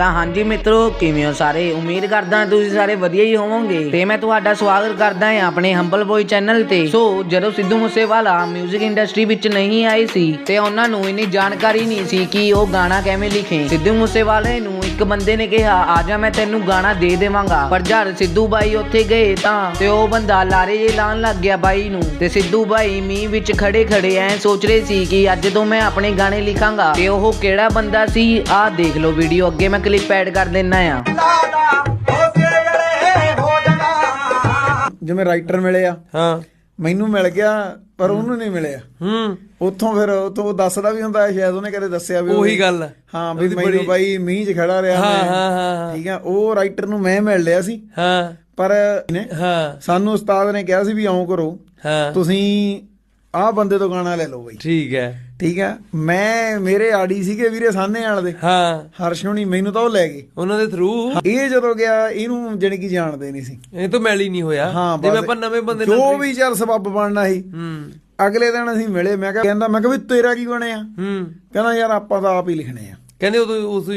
ਤਾਂ ਹਾਂਜੀ ਮਿੱਤਰੋ, ਕਿਵੇਂ ਹੋ ਸਾਰੇ? ਉਮੀਦ ਕਰਦਾ ਤੁਸੀਂ ਸਾਰੇ ਵਧੀਆ ਹੀ ਹੋਵੋਗੇ। ਤੇ ਮੈਂ ਤੁਹਾਡਾ ਸਵਾਗਤ ਕਰਦਾ ਹਾਂ ਆਪਣੇ ਹੰਬਲ ਬੋਏ ਚੈਨਲ ਤੇ। ਸੋ, ਜਦੋਂ ਸਿੱਧੂ ਮੂਸੇਵਾਲਾ 뮤직 ਇੰਡਸਟਰੀ ਵਿੱਚ ਨਹੀਂ ਆਏ ਸੀ, ਤੇ ਉਹਨਾਂ ਨੂੰ ਇੰਨੀ ਜਾਣਕਾਰੀ ਨਹੀਂ ਸੀ ਕਿ ਉਹ ਗਾਣਾ ਕਿਵੇਂ ਲਿਖੇ। ਸਿੱਧੂ ਮੂਸੇਵਾਲੇ ਨੂੰ ਇੱਕ ਬੰਦੇ ਨੇ ਕਿਹਾ, ਆ ਜਾ ਮੈਂ ਤੈਨੂੰ ਗਾਣਾ ਦੇ ਦੇਵਾਂਗਾ। ਪਰ ਜਦ ਸਿੱਧੂ ਬਾਈ ਉੱਥੇ ਗਏ ਤਾਂ ਤੇ ਉਹ ਬੰਦਾ ਲਾਰੇ ਜੇ ਲਾਣ ਲੱਗ ਗਿਆ ਬਾਈ ਨੂੰ। ਤੇ ਸਿੱਧੂ ਬਾਈ ਮੀਂਹ ਵਿੱਚ ਖੜੇ ਖੜੇ ਐ ਸੋਚ ਰਹੇ ਸੀ ਕਿ ਅੱਜ ਤੋਂ ਮੈਂ ਆਪਣੇ ਗਾਣੇ ਲਿਖਾਂਗਾ। ਤੇ ਉਹ ਕਿਹੜਾ ਬੰਦਾ ਸੀ? ਆਹ ਦੇਖ ਲਓ ਵੀਡੀਓ ਅੱਗੇ ਮੈਂ ਕਲਿੱਪ ਐਡ ਕਰ ਦਿੰਨਾ ਆ। ਜਿਵੇਂ ਰਾਈਟਰ ਮਿਲੇ ਆ। ਹਾਂ। ਮੈਨੂੰ ਮਿਲ ਗਿਆ ਪਰ ਉਹਨੂੰ ਨਹੀਂ ਮਿਲਿਆ। ਹੂੰ। ਉੱਥੋਂ ਫਿਰ ਉੱਥੋਂ ਉਹ ਦੱਸਦਾ ਵੀ ਹੁੰਦਾ ਸ਼ਾਇਦ ਉਹਨੇ ਕਦੇ ਦੱਸਿਆ ਵੀ ਉਹੀ ਉਹ- ਗੱਲ। ਹਾਂ ਵੀ ਮੈਨੂੰ ਬਾਈ ਮੀਂਹ 'ਚ ਖੜਾ ਰਿਹਾ ਹਾਂ, ਮੈਂ। ਹਾਂ, ਹਾਂ, ਹਾਂ। ਠੀਕ ਆ ਉਹ ਰਾਈਟਰ ਨੂੰ ਮੈਂ ਮਿਲ ਲਿਆ ਸੀ। ਹਾਂ। ਪਰ ਨੇ ਹਾਂ। ਸਾਨੂੰ ਉਸਤਾਦ ਨੇ ਕਿਹਾ ਸੀ ਵੀ ਆਉਂ ਕਰੋ। ਹਾਂ। ਤੁਸੀਂ ਆਹ ਬੰਦੇ ਤੋਂ ਗਾਣਾ ਲੈ ਲਓ ਬਾਈ। ਠੀਕ ਹੈ। ਠੀਕ ਆ ਮੈਂ ਮੇਰੇ ਆੜੀ ਸੀਗੇ ਵੀਰੇ ਸਾਹਨੇ ਵਾਲੇ ਦੇ। ਹਾਂ। ਹਰਸ਼ ਹੁਣੀ ਮੈਨੂੰ ਤਾਂ ਉਹ ਲੈ ਗਏ। ਉਹਨਾਂ ਦੇ ਥਰੂ ਇਹ ਜਦੋਂ ਗਿਆ ਇਹਨੂੰ ਜਾਣੀ ਕਿ ਜਾਣਦੇ ਨਹੀਂ ਸੀ। ਇਹ ਤਾਂ ਮੈਲ ਹੀ ਨਹੀਂ ਹੋਇਆ। ਹਾਂ ਜਿਵੇਂ ਆਪਾਂ ਨਵੇਂ ਬੰਦੇ ਜੋ ਨਾਲ ਵੀ ਚੱਲ ਸਬੱਬ ਬਣਨਾ ਸੀ। ਹੂੰ। ਅਗਲੇ ਦਿਨ ਅਸੀਂ ਮਿਲੇ ਮੈਂ ਕਿਹਾ ਕਹਿੰਦਾ ਮੈਂ ਕਿਹਾ ਵੀ ਤੇਰਾ ਕੀ ਬਣਿਆ? ਹੂੰ। ਕਹਿੰਦਾ ਯਾਰ ਆਪਾਂ ਤਾਂ ਆਪ ਹੀ ਲਿਖਣੇ ਆ। ਕਹਿੰਦੇ ਉਦੋਂ ਉਸ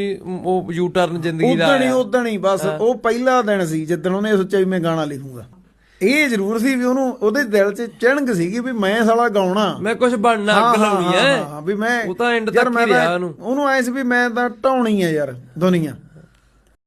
ਉਹ ਯੂ ਟਰਨ ਜ਼ਿੰਦਗੀ ਦਾ ਉਦਣ ਹੀ ਆਇਆ। ਉਦਣ ਹੀ ਬਸ ਉਹ ਪਹਿਲਾ ਦਿਨ ਸੀ ਜਿੱਦਣ ਉਹਨੇ ਸੋਚਿਆ ਵੀ ਮੈਂ ਗਾਣਾ ਲਿਖੂੰਗਾ। ਇਹ ਜ਼ਰੂਰ ਸੀ ਵੀ ਉਹਨੂੰ ਉਹਦੇ ਦਿਲ 'ਚ ਚਿਹਣਕ ਸੀਗੀ ਵੀ ਮੈਂ ਸਾਲਾ ਗਾਉਣਾ। ਮੈਂ ਕੁਝ ਬਣਨਾ ਅੱਗ ਲਾਉਣੀ ਹਾਂ, ਵੀ ਮੈਂ ਉਹ ਤਾਂ ਯਾਰ ਤੱਕ ਹੀ ਰਿਹਾ ਉਹਨੂੰ। ਉਹਨੂੰ ਐ ਸੀ ਵੀ ਮੈਂ ਤਾਂ ਢਾਉਣੀ ਆ ਯਾਰ ਦੁਨੀਆ।